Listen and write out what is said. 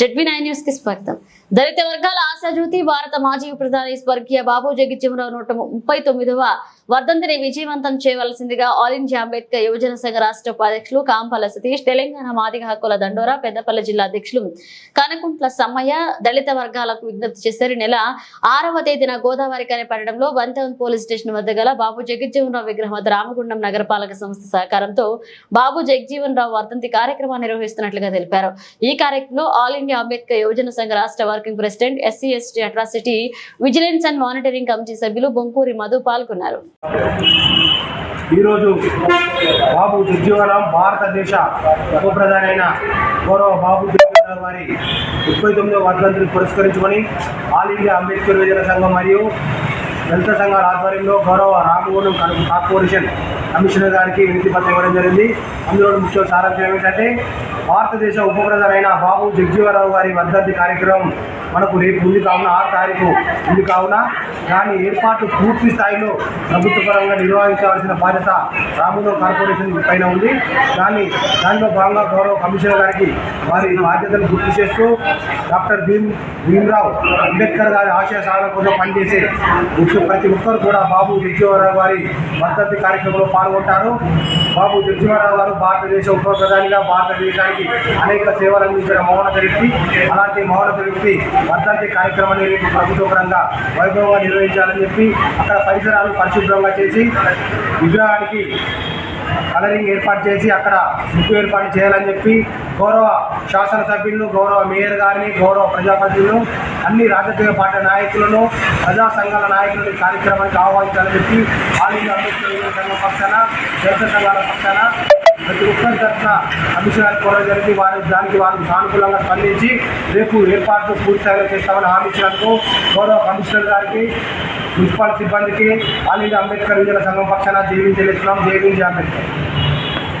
జడ్వి nine న్యూస్కి స్వాగతం. దళిత వర్గాల ఆశాజ్యోతి భారత మాజీ ప్రధాని స్వర్గీయ బాబు జగజ్జీవనరావు నూట ముప్పై తొమ్మిదవ వర్ధంతిని విజయవంతం చేయవలసిందిగా ఆల్ ఇండియా అంబేద్కర్ యువజన సంఘ రాష్ట్ర ఉపాధ్యక్షులు కాంపల సతీష్ తెలంగాణ మాదిగ హక్కుల దండోరా పెద్దపల్లి జిల్లా అధ్యక్షులు కనకుంట్ల సమ్మయ్య దళిత వర్గాలకు విజ్ఞప్తి చేశారు. నెల ఆరవ తేదీన గోదావరి కని పట్టణంలో వన్ టౌన్ పోలీస్ స్టేషన్ వద్ద గల బాబు జగజ్జీవనరావు విగ్రహం వద్ద రామగుండం నగరపాలక సంస్థ సహకారంతో బాబు జగజీవన్ వర్ధంతి కార్యక్రమాన్ని నిర్వహిస్తున్నట్లుగా తెలిపారు. ఈ కార్యక్రమంలో ఆల్ ఇండియా అంబేద్కర్ యువజన సంఘ రాష్ట్ర working president SC ST atrocity vigilance and monitoring committee సభ్యులు బొంకూరి మధు పాల్గొన్నారు. ఈరోజు బాబు జగ్జీవనరాం భారతదేశ ఉప ప్రధానైన గౌరవ బాబు జగ్జీవనరాం వారి ముప్పై తొమ్మిదవ వర్ధంతిని పురస్కరించుకొని ఆల్ ఇండియా అంబేద్కర్ విజయ సంఘం మరియు దళిత సంఘాల ఆధ్వర్యంలో గౌరవ రామగుండం కార్పొరేషన్ కమిషనర్ గారికి వినతి పత్రం ఇవ్వడం జరిగింది. అందులో ముఖ్య సారాంశం ఏమిటంటే భారతదేశ ఉప ప్రధానైన బాబు జగ్జీవరావు గారి వర్ధంతి కార్యక్రమం మనకు రేపు ఉంది కావున ఆరు తారీఖు ఉంది కావున. దాని ఏర్పాటు పూర్తి స్థాయిలో ప్రభుత్వ పరంగా నిర్వహించవలసిన బాధ్యత రామగుండం కార్పొరేషన్ పైన ఉంది. దాన్ని దానిలో భాగంగా గౌరవ కమిషనర్ గారికి వారి బాధ్యతను గుర్తు చేస్తూ డాక్టర్ భీమ్ భీమ్రావు అంబేద్కర్ గారి ఆశయ సాధన కోసం పనిచేసే ముఖ్య ప్రతి ఒక్కరు కూడా బాబు జగ్జీవనరావు గారి వర్ధంతి కార్యక్రమంలో పాల్గొంటారు. బాబు జగ్జీవనరావు గారు భారతదేశ ఉప ప్రధానిగా భారతదేశానికి అనేక సేవలు అందించిన మౌనత వ్యక్తి అలాంటి మౌనత వ్యక్తి వర్ధంతి కార్యక్రమాన్ని రేపు ప్రభుత్వపరంగా వైభవంగా నిర్వహించాలని చెప్పి అక్కడ పరిసరాలు పరిశుభ్రంగా చేసి విగ్రహానికి కలరింగ్ ఏర్పాటు చేసి అక్కడ ముక్కు ఏర్పాటు చేయాలని చెప్పి గౌరవ శాసనసభ్యులను గౌరవ మేయర్ గారిని గౌరవ ప్రజాప్రతినిధులను అన్ని రాజకీయ పార్టీ నాయకులను ప్రజా సంఘాల నాయకులను కార్యక్రమానికి ఆహ్వానించాలని చెప్పి ఆల్ ఇండియా అంబేద్కర్ సంఘం పక్షాన దళిత సంఘాల పక్షాన ప్రతి ఒక్కరి తరఫున కమిషనర్ కోరడం జరిగింది. వారి దానికి వారు సానుకూలంగా స్పందించి రేపు ఏర్పాట్లు పూర్తి స్థాయిలో చేస్తామని హామీ ఇచ్చినందుకు గౌరవ కమిషనర్ గారికి మున్సిపల్ సిబ్బందికి ఆల్ ఇండియా అంబేద్కర్ యువజన సంఘం పక్షాన జేబీ తెలుస్తున్నాం అంబేద్కర్.